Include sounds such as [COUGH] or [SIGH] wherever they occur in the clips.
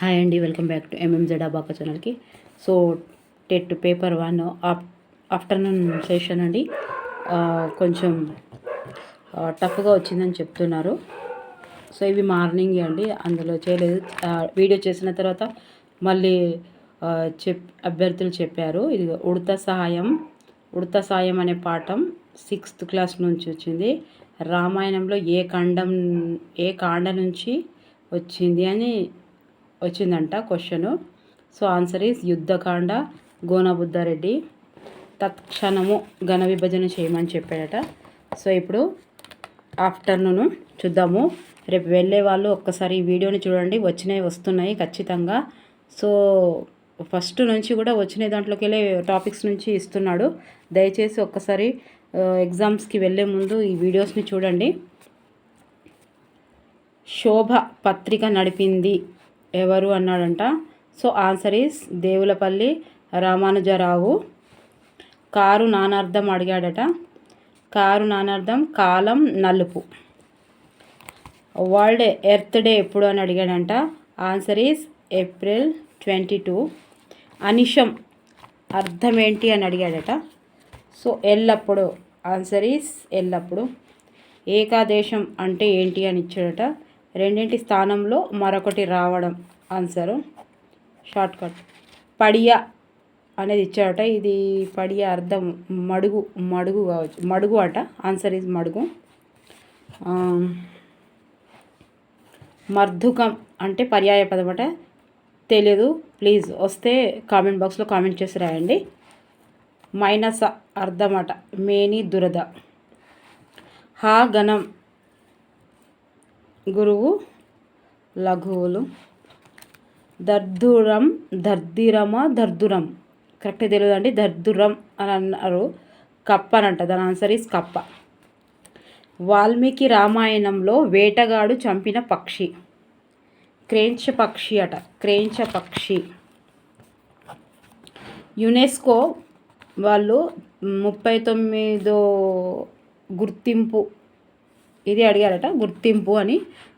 Hi అండి welcome back to MMZ అబాక ఛానల్కి. So TET paper one of afternoon session అండి. కొంచెం టఫ్గా వచ్చిందని చెప్తున్నారు. సో ఇవి మార్నింగ్ అండి అందులో చేయలేదు. వీడియో చేసిన తర్వాత మళ్ళీ చెప్ అభ్యర్థులు చెప్పారు. ఇది ఉడత సహాయం ఉడత సాయం అనే పాఠం సిక్స్త్ క్లాస్ నుంచి వచ్చింది. రామాయణంలో ఏ కాండం ఏ కాండ నుంచి వచ్చింది అని వచ్చిందంట question. So answer is Yuddhakanda. Gona Buddha Reddy తత్క్షణము ఘన విభజన చేయమని చెప్పాడట. సో ఇప్పుడు ఆఫ్టర్నూన్ చూద్దాము. రేపు వెళ్ళే వాళ్ళు ఒక్కసారి ఈ వీడియోని చూడండి. వచ్చినవి వస్తున్నాయి ఖచ్చితంగా. సో ఫస్ట్ నుంచి కూడా వచ్చిన దాంట్లోకి వెళ్ళే టాపిక్స్ నుంచి ఇస్తున్నాడు. దయచేసి ఒక్కసారి ఎగ్జామ్స్కి వెళ్ళే ముందు ఈ వీడియోస్ని చూడండి. శోభ పత్రిక నడిపింది. ఎవరు అన్నాడంట. So answer is Devulapalli Ramanujarao. Car నానార్థం అడిగాడట. కారు నానార్థం కాలం నలుపు. వరల్డ్ ఎర్త్ డే ఎప్పుడు అని అడిగాడంట. Answer is April twenty two. అనిషం అర్థం ఏంటి అని అడిగాడట. సో ఎల్లప్పుడు ఆన్సర్ ఈస్ ఎల్లప్పుడు. ఏకాదేశం అంటే ఏంటి అని ఇచ్చాడట. రెండింటి స్థానంలో మరొకటి రావడం. ఆన్సరు షార్ట్కట్ పడియా అనేది ఇచ్చాడట. ఇది పడియా అర్థం మడుగు మడుగు కావచ్చు. మడుగు అట. ఆన్సర్ ఈజ్ మడుగు. మర్ధుకం అంటే పర్యాయ పదం అట. తెలియదు ప్లీజ్ వస్తే కామెంట్ బాక్స్లో కామెంట్ చేసి రాయండి. మైనస్ అర్థమట మేని దురద. హా గణం గురువు లఘువులు. దర్దురం దర్దిరమ దర్దురం. కరెక్ట్ తెలియదు అండి దర్దురం అని అన్నారు. కప్ప అని అంట దాని ఆన్సర్ ఈస్ కప్ప. వాల్మీకి రామాయణంలో వేటగాడు చంపిన పక్షి. క్రేంచ పక్షి అట క్రేంచ పక్షి. యునెస్కో వాళ్ళు ముప్పై తొమ్మిదో గుర్తింపు ఇది అడిగారట గుర్తింపు అని.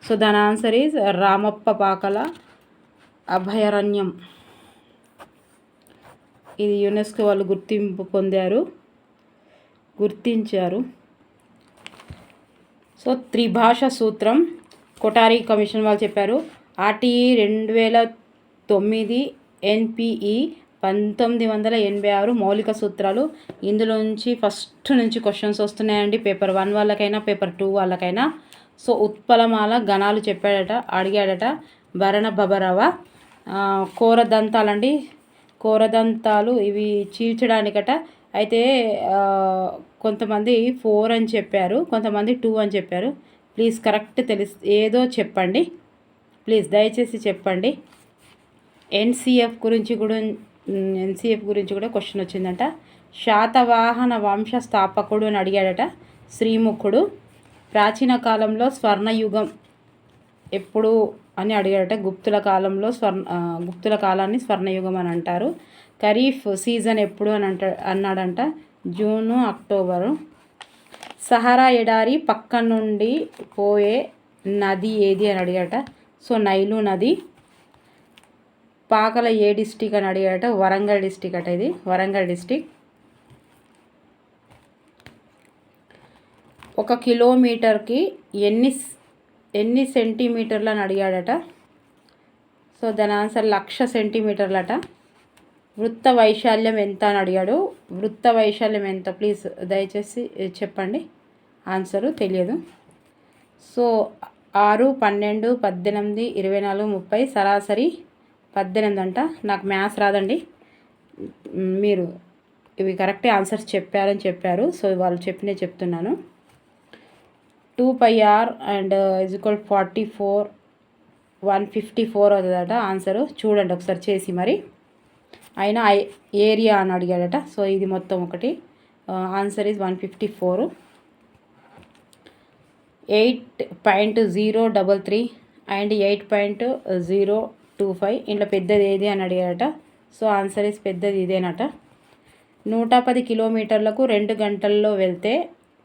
సో దాని ఆన్సర్ ఈజ్ రామప్ప పాకల అభయారణ్యం. ఇది యునెస్కో వాళ్ళు గుర్తింపు పొందారు గుర్తించారు. సో త్రిభాష సూత్రం కొటారి కమిషన్ వాళ్ళు చెప్పారు ఆర్టీఈ రెండు వేల తొమ్మిది ఎన్పిఈ పంతొమ్మిది వందల ఎనభై ఆరు మౌలిక సూత్రాలు. ఇందులో నుంచి ఫస్ట్ నుంచి క్వశ్చన్స్ వస్తున్నాయండి. పేపర్ వన్ వాళ్ళకైనా పేపర్ టూ వాళ్ళకైనా. సో ఉత్పలమాల గణాలు చెప్పాడట అడిగాడట భరణ బబరవ. ఆ, కోరదంతాలండి. కోరదంతాలు ఇవి చీల్చడానికట. అయితే కొంతమంది ఫోర్ అని చెప్పారు కొంతమంది టూ అని చెప్పారు. ప్లీజ్ కరెక్ట్ తెలిసి ఏదో చెప్పండి. ప్లీజ్ దయచేసి చెప్పండి. ఎన్సిఎఫ్ గురించి కూడా ఎన్సీఎఫ్ గురించి కూడా క్వశ్చన్ వచ్చిందంట. శాతవాహన వంశ స్థాపకుడు అని అడిగాడట శ్రీముఖుడు. ప్రాచీన కాలంలో స్వర్ణయుగం ఎప్పుడు అని అడిగాడట గుప్తుల కాలంలో స్వర్ణ గుప్తుల కాలాన్ని స్వర్ణయుగం అని అంటారు. ఖరీఫ్ సీజన్ ఎప్పుడు అని అంట అన్నాడంట జూను అక్టోబరు. సహారా ఎడారి పక్క నుండి పోయే నది ఏది అని అడిగాట సో నైలు నది. పాకల ఏ డిస్టిక్ అని అడిగాట వరంగల్ డిస్టిక్ అట ఇది. వరంగల్ డిస్టిక్. ఒక కిలోమీటర్కి ఎన్ని ఎన్ని సెంటీమీటర్లు అని అడిగాడట? సో దాని ఆన్సర్ లక్ష సెంటీమీటర్లట. వృత్త వైశాల్యం ఎంత అని అడిగాడు. వృత్త వైశాల్యం ఎంత? ప్లీజ్ దయచేసి చెప్పండి. ఆన్సరు తెలియదు. సో ఆరు పన్నెండు పద్దెనిమిది ఇరవై నాలుగు ముప్పై సరాసరి పద్దెనిమిది అంట నాకు మ్యాథ్స్ రాదండి. మీరు ఇవి కరెక్టే ఆన్సర్స్ చెప్పారని చెప్పారు. సో వాళ్ళు చెప్పినే చెప్తున్నాను. Two pi r and is equal forty four one fifty four అవుతుందట answer చూడండి ఒకసారి చేసి మరి. ఆయన ఏరియా అని అడిగాడట. సో ఇది మొత్తం ఒకటి. Answer is one fifty four eight point zero double three and eight point zero two five. ఇంట్లో పెద్దది ఏది అని అడిగారట. సో ఆన్సర్ ఇస్ పెద్దది ఇదేనట. నూట పది కిలోమీటర్లకు రెండు గంటల్లో వెళ్తే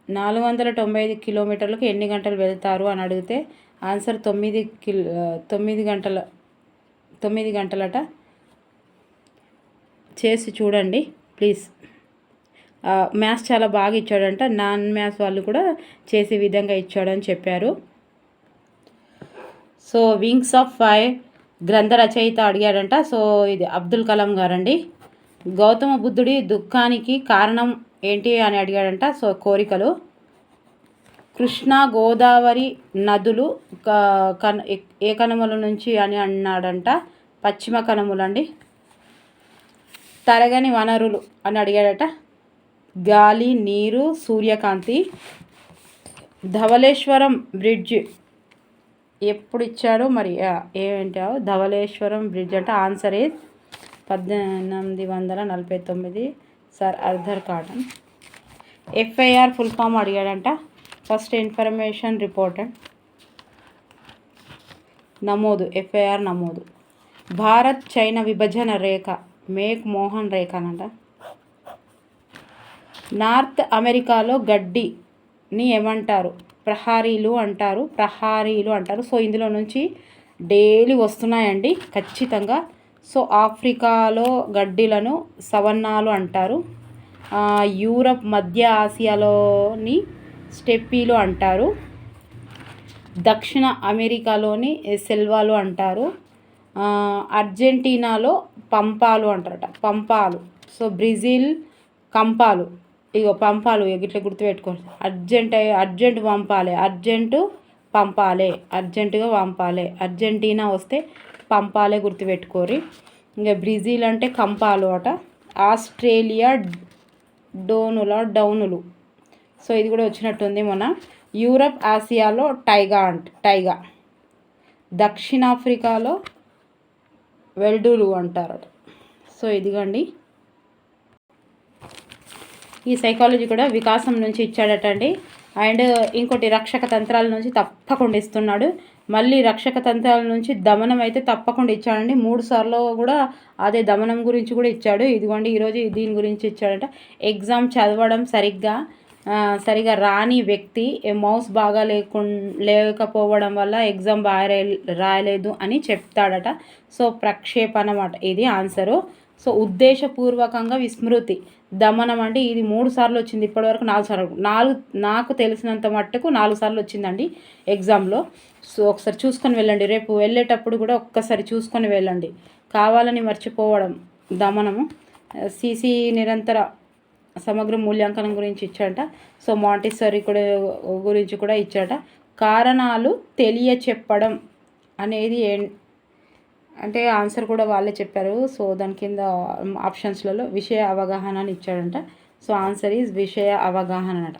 నాలుగు వందల తొంభై ఐదు కిలోమీటర్లకు ఎన్ని గంటలు వెళ్తారు అని అడిగితే ఆన్సర్ తొమ్మిది కి తొమ్మిది గంటల తొమ్మిది గంటలట. చేసి చూడండి ప్లీజ్. మ్యాథ్స్ చాలా బాగా ఇచ్చాడంట. నాన్ మ్యాథ్స్ వాళ్ళు కూడా చేసే విధంగా ఇచ్చాడని చెప్పారు. సో వింగ్స్ ఆఫ్ ఫైర్ గ్రంథ రచయిత అడిగాడంట. సో ఇది అబ్దుల్ కలాం గారండి. గౌతమ బుద్ధుడి దుఃఖానికి కారణం ఏంటి అని అడిగాడంట. సో కోరికలు. కృష్ణా గోదావరి నదులు కన్ ఏ కనుమల నుంచి అని అన్నాడంట. పశ్చిమ కనుమలండి తరగని వనరులు అని అడిగాడట. గాలి నీరు సూర్యకాంతి. ధవళేశ్వరం బ్రిడ్జ్ ఎప్పుడు ఇచ్చాడో మరి ఏంటో ధవళేశ్వరం బ్రిడ్జ్ అంటే. ఆన్సర్ ఏ? పద్దెనిమిది వందల నలభై తొమ్మిది. Sir Arthur Cotton. FIR full form అడిగాడంట. First information report నమోదు ఎఫ్ఐఆర్ నమోదు. భారత్ చైనా విభజన రేఖ మేక్ మోహన్ రేఖ అనంట నార్త్ అమెరికాలో గడ్డిని ఏమంటారు? ప్రహారీలు అంటారు ప్రహారీలు అంటారు. సో ఇందులో నుంచి డైలీ వస్తున్నాయండి ఖచ్చితంగా. సో ఆఫ్రికాలో గడ్డిలను సవన్నాలు అంటారు. యూరప్ మధ్య ఆసియాలోని స్టెప్పీలు అంటారు. దక్షిణ అమెరికాలోని సెల్వాలు అంటారు. అర్జెంటీనాలో పంపాలు అంటారట పంపాలు. So Brazil కంపాలు. ఇగో పంపాలు ఇట్లా గుర్తుపెట్టుకోండి. అర్జెంట్ అర్జెంట్ పంపాలి అర్జెంటు పంపాలి అర్జెంటుగా పంపాలి. అర్జెంటీనా వస్తే పంపాలే గుర్తుపెట్టుకోరి ఇంకా బ్రెజిల్ అంటే కంపాలు అట. ఆస్ట్రేలియా డోనుల డౌనులు. సో ఇది కూడా వచ్చినట్టుంది మన యూరప్ ఆసియాలో టైగా అంట టైగా. దక్షిణాఫ్రికాలో వెల్డూలు అంటారట. సో ఇదిగండి. ఈ సైకాలజీ కూడా వికాసం నుంచి ఇచ్చాడట అండి. అండ్ ఇంకోటి రక్షక తంత్రాల నుంచి తప్పకుండా ఇస్తున్నాడు. మళ్ళీ రక్షక తంత్రాల నుంచి దమనం అయితే తప్పకుండా ఇచ్చాడండి. మూడు సార్లు కూడా అదే దమనం గురించి కూడా ఇచ్చాడు. ఇదిగోండి ఈరోజు దీని గురించి ఇచ్చాడట. ఎగ్జామ్ చదవడం సరిగ్గా సరిగా రాని వ్యక్తి మౌస్ బాగా లేకు లేకపోవడం వల్ల ఎగ్జామ్ బాగా రాయలేదు అని చెప్తాడట. సో ప్రక్షేపణ అన్నమాట ఇది ఆన్సరు. సో ఉద్దేశపూర్వకంగా విస్మృతి. దమనం అంటే ఇది మూడు సార్లు వచ్చింది. ఇప్పటివరకు నాలుగు సార్లు. నాలుగు నాకు తెలిసినంత మట్టుకు నాలుగు సార్లు వచ్చిందండి ఎగ్జామ్లో. సో ఒకసారి చూసుకొని వెళ్ళండి. రేపు వెళ్ళేటప్పుడు కూడా ఒక్కసారి చూసుకొని వెళ్ళండి. కావాలని మర్చిపోవడం దమనము. సీసీ నిరంతర సమగ్ర మూల్యాంకనం గురించి ఇచ్చాట. సో మాంటిసరీ కూడా గురించి కూడా ఇచ్చాట. కారణాలు తెలియ చెప్పడం అనేది అంటే ఆన్సర్ కూడా వాళ్ళే చెప్పారు. సో దాని కింద ఆప్షన్స్లలో విషయ అవగాహన అని ఇచ్చాడంట. సో ఆన్సర్ ఈజ్ విషయ అవగాహన అనట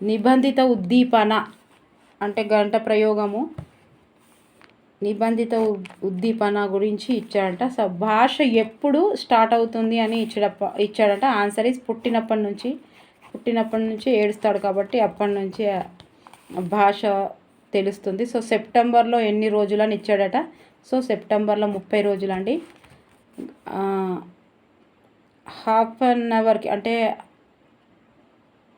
నిబంధిత ఉద్దీపన అంటే గంట ప్రయోగము. నిబంధిత ఉద్దీపన గురించి ఇచ్చాడంట. సో భాష ఎప్పుడు స్టార్ట్ అవుతుంది అని ఇచ్చాడప్ప ఇచ్చాడట. ఆన్సర్ ఈజ్ పుట్టినప్పటి నుంచి. పుట్టినప్పటి నుంచి ఏడుస్తాడు కాబట్టి అప్పటి నుంచి భాష తెలుస్తుంది. సో సెప్టెంబర్లో ఎన్ని రోజులని ఇచ్చాడట? సో సెప్టెంబర్లో ముప్పై రోజులండి. హాఫ్ అన్ అవర్కి అంటే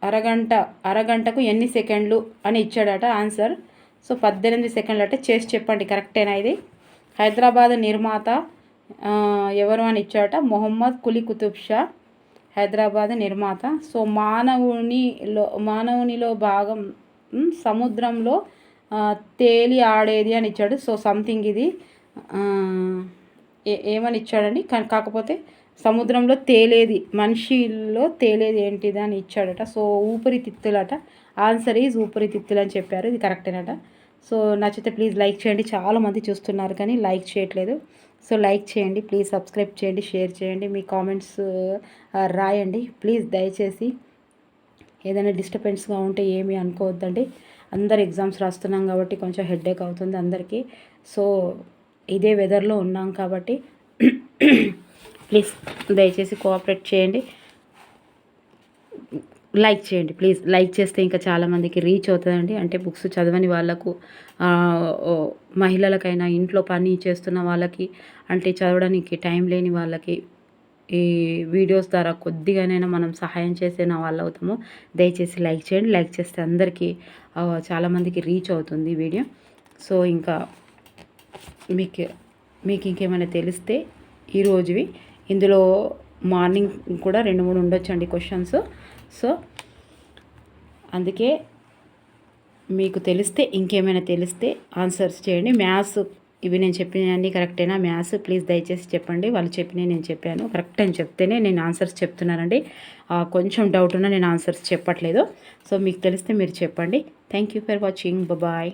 అరగంట అరగంటకు ఎన్ని సెకండ్లు అని ఇచ్చాడట ఆన్సర్. సో పద్దెనిమిది సెకండ్లు అంటే చేసి చెప్పండి కరెక్టేనా ఇది? హైదరాబాద్ నిర్మాత ఎవరు అని ఇచ్చాట మొహమ్మద్ కులీ కుతుబ్ షా హైదరాబాద్ నిర్మాత. సో మానవునిలో మానవునిలో భాగం సముద్రంలో తేలి ఆడేది అని ఇచ్చాడు. సో సంథింగ్ ఇది. ఏమని ఇచ్చాడని కాకపోతే సముద్రంలో తేలేది మనిషిలో తేలేది ఏంటిది అని ఇచ్చాడట. సో ఊపిరితిత్తులట ఆన్సర్ ఈజ్ ఊపిరితిత్తులు అని చెప్పారు. ఇది కరెక్టేనట సో నచ్చితే ప్లీజ్ లైక్ చేయండి. చాలామంది చూస్తున్నారు కానీ లైక్ చేయట్లేదు. సో లైక్ చేయండి. ప్లీజ్ సబ్స్క్రైబ్ చేయండి షేర్ చేయండి. మీ కామెంట్స్ రాయండి. ప్లీజ్ దయచేసి ఏదైనా డిస్టర్బెన్స్గా ఉంటే ఏమీ అనుకోవద్దండి. అందరు ఎగ్జామ్స్ రాస్తున్నాం కాబట్టి కొంచెం హెడ్ఏక్ అవుతుంది అందరికీ. సో ఇదే వెదర్లో ఉన్నాం కాబట్టి [CLEARS THROAT] ప్లీజ్ దయచేసి కోఆపరేట్ చేయండి. లైక్ చేయండి ప్లీజ్ లైక్ చేస్తే ఇంకా చాలామందికి రీచ్ అవుతుందండి. అంటే బుక్స్ చదవని వాళ్ళకు మహిళలకైనా ఇంట్లో పని చేస్తున్న వాళ్ళకి అంటే చదవడానికి టైం లేని వాళ్ళకి ఈ వీడియోస్ ద్వారా కొద్దిగానైనా మనం సహాయం చేసిన వాళ్ళు అవుతాము దయచేసి లైక్ చేయండి. లైక్ చేస్తే అందరికీ చాలామందికి రీచ్ అవుతుంది వీడియో. సో ఇంకా మీకు మీకు ఇంకేమైనా తెలిస్తే ఈరోజువి ఇందులో మార్నింగ్ కూడా రెండు మూడు ఉండొచ్చు అండి క్వశ్చన్స్. సో అందుకే మీకు తెలిస్తే ఇంకేమైనా తెలిస్తే ఆన్సర్స్ చేయండి. మ్యాథ్స్ ఇవి నేను చెప్పినవన్నీ కరెక్టేనా? మ్యాథ్స్ ప్లీజ్ దయచేసి చెప్పండి. వాళ్ళు చెప్పినవి నేను చెప్పాను. కరెక్ట్ అని చెప్తేనే నేను ఆన్సర్స్ చెప్తున్నానండి. కొంచెం డౌట్ ఉన్నా నేను ఆన్సర్స్ చెప్పట్లేదు. సో మీకు తెలిస్తే మీరు చెప్పండి. Thank you for watching. Bye.